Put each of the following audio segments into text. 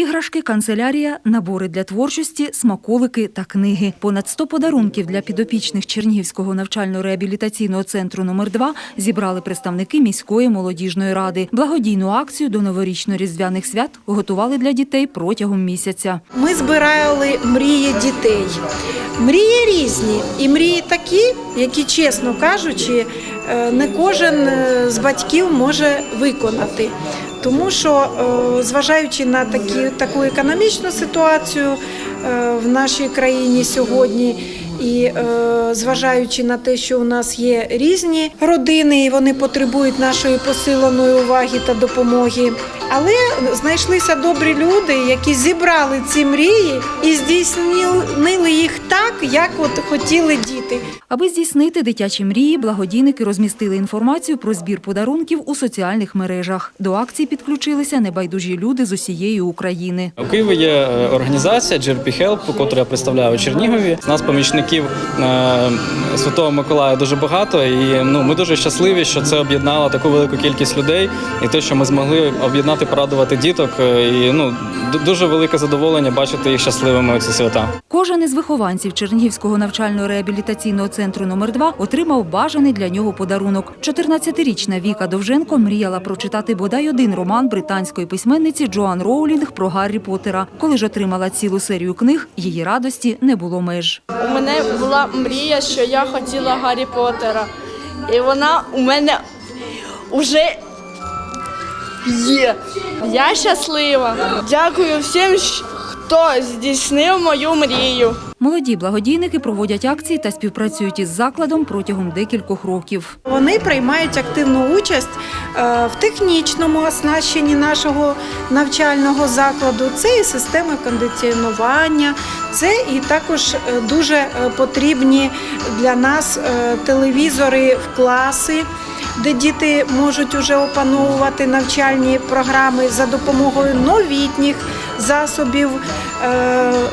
Іграшки, канцелярія, набори для творчості, смаколики та книги. Понад 100 подарунків для підопічних Чернігівського навчально-реабілітаційного центру номер 2 зібрали представники міської молодіжної ради. Благодійну акцію до новорічно-різдвяних свят готували для дітей протягом місяця. Ми збирали мрії дітей. Мрії різні, і мрії такі, які, чесно кажучи, е, не кожен е, з батьків може виконати. Тому що, е, зважаючи на такі, таку економічну ситуацію е, в нашій країні сьогодні, і е, зважаючи на те, що у нас є різні родини, і вони потребують нашої посиленої уваги та допомоги. Але знайшлися добрі люди, які зібрали ці мрії і здійснили їх так, як от хотіли діти. Аби здійснити дитячі мрії, благодійники розмістили інформацію про збір подарунків у соціальних мережах. До акції підключилися небайдужі люди з усієї України. У Києві є е, організація GRP Help, яку я представляю у Чернігові. З нас помічників е, Святого Миколая дуже багато, і ну ми дуже щасливі, що це об'єднало таку велику кількість людей, і те, що ми змогли об'єднати, порадувати діток. е, І ну дуже велике задоволення бачити їх щасливими у ці свята. Кожен із вихованців Чернігівського навчально-реабілітаційного центру номер 2 отримав бажаний для нього подарунок. 14-річна Віка Довженко мріяла прочитати бодай один роман британської письменниці Джоан Роулінг про Гаррі Поттера. Коли ж отримала цілу серію книг, її радості не було меж. У мене була мрія, що я хотіла Гаррі Поттера. І вона у мене вже є. Я щаслива. Дякую всім, хто здійснив мою мрію. Молоді благодійники проводять акції та співпрацюють із закладом протягом декількох років. Вони приймають активну участь е, в технічному оснащенні нашого навчального закладу. Це і системи кондиціонування, це і також е, дуже е, потрібні для нас е, телевізори в класи. Де діти можуть уже опановувати навчальні програми за допомогою новітніх засобів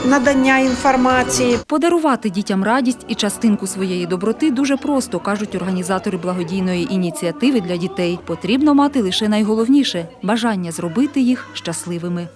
надання інформації. Подарувати дітям радість і частинку своєї доброти дуже просто, кажуть організатори благодійної ініціативи для дітей. Потрібно мати лише найголовніше бажання зробити їх щасливими.